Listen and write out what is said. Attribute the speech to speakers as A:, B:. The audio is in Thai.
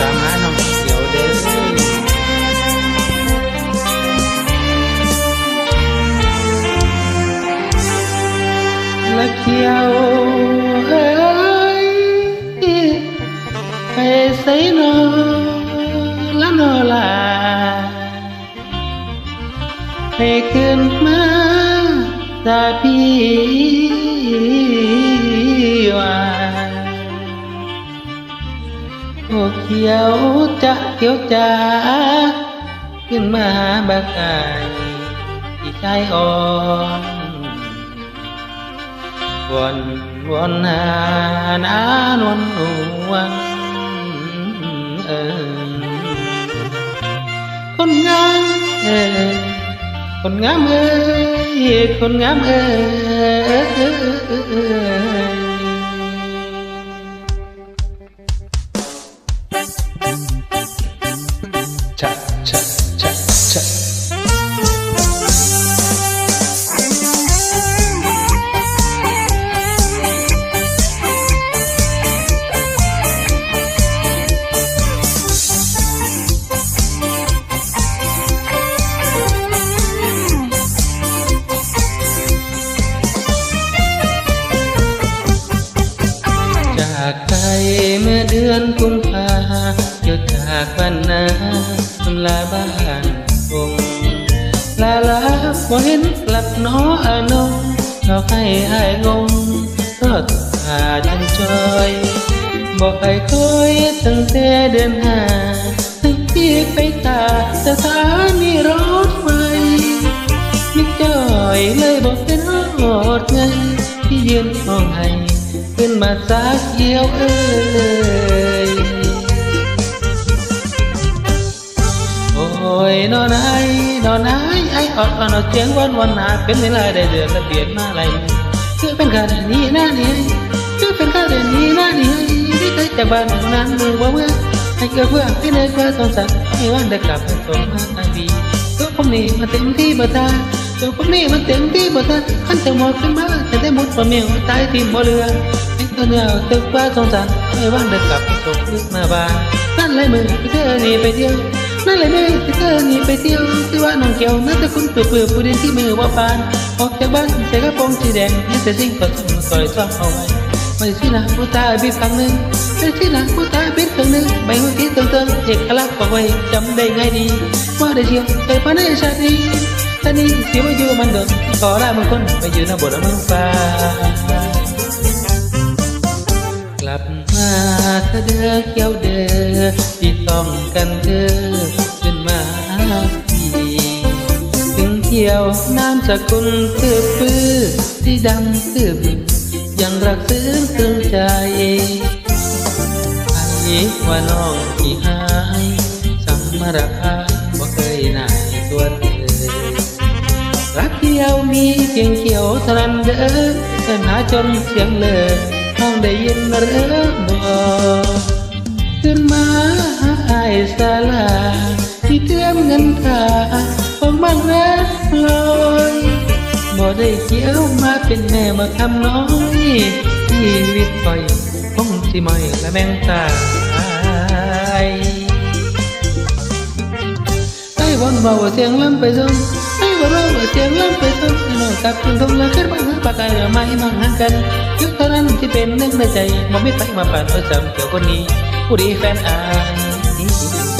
A: ตามหาน้องเขียวเด้อละเขียวเอ้ยไปใส่นอละนอลาให้ขึ้นมาตาพี่ โอเขียวจะเขียวจ้าขึ้นมาหาบักไก่ที่ชายอ่อนวนวนหานานวลนวลเออคนงามเออคนงามเอ้ยคนงามเอ้ย จากไปเมื่อเดือนกุมภาเกี่ยวจากบ้านนาทำลาบ้านคงลาลาบ่เห็นกลับน้ออานงเราให้อายงงรอดตาจันจอยบอกให้คอยตั้งแต่เดือนหาให้พี่ไปตาสถานีรถไฟมิจอยเลยบอกเป็นหอดไงที่ยืนห้องให้ ขึ้นมาสาเกี่ยวเอ้ยโอ้ยนอนไอ้นอนไอ้ไอ้ออดนอนเจียงวันวันหนาเป็นเวลาได้เดือนละเบียดมาอะไรคือเป็นการนี้นะนี่คือเป็นการนี้นะนี่ที่เคยจากบ้านนานมือว่าเมื่อให้เกิดเพื่อที่เนื้อกว่าสงสารให้วันได้กลับไปส่งมาทางดีตัวผมนี่มาเต็มที่บ่ตาตัวผมนี่มันเต็มที่บ่ตาขันจะหมดขึ้นมาแต่ได้หมดบ่เมียวตายที่บ่เรือ ไอ้ตัวเนี่ยตึกว่าสงสารไม่ว่างเดินกลับส่งลึกมาบ้านนั่นเลยมือไปเธอนี่ไปเที่ยวนั่นเลยมือไปเธอนี่ไปเที่ยวที่ว่าน้องเกี่ยวนั่นแต่คุณเปื่อเปื่อผู้เดียที่มือว่าปานออกจากบ้านใส่กระโปรงสีแดงนี่แต่สิ่งก็ต้องมาคอยซ่อมเอาไว้ไม่ใช่นะผู้ตายบิดครั้งหนึ่งไม่ใช่นะผู้ตายบิดครั้งหนึ่งใบหัวที่เติมเติมเอกลักษณ์บอกไว้จำได้ง่ายดีว่าได้เที่ยวไปพาในชาตินี้ชาตินี้เสียมาอยู่มันเดิมขอได้บางคนไปอยู่ในบทเมืองฟ้า เธอเด้อเกี่ยวเด้อที่ต้องกันเด้อขึ้นมาพี่ถึงเที่ยวน้ำสกุลคือปื้อที่ดำคือบึงยังรักซึ้งตึงใจไอ้ว่าน้องที่หายสำรักอายบ่เคยนายตัวเธอรักเดียวมีเพียงเขียวเท่านั้นเด้อเดินหาจนเสียงเลยน้องได้ยินหรือบ่ขึ้น ได้เกี่ยวมาเป็นแม่มาคำน้อยชีวิตคอยคงสิไม่และแมงตายไอ้วันเบาเสียงลำไปส่งไอ้วันเบาเสียงลำไปส่งไอ้น้องกลับคืนทงและขึ้นมาหาปากก่เราไม่มองห่างกันยุคเท่านั้นที่เป็นหนึ่งในใจมองไม่ไปมาผ่านเอาจำเกี่ยวคนนี้ผู้ดีแฟนอาย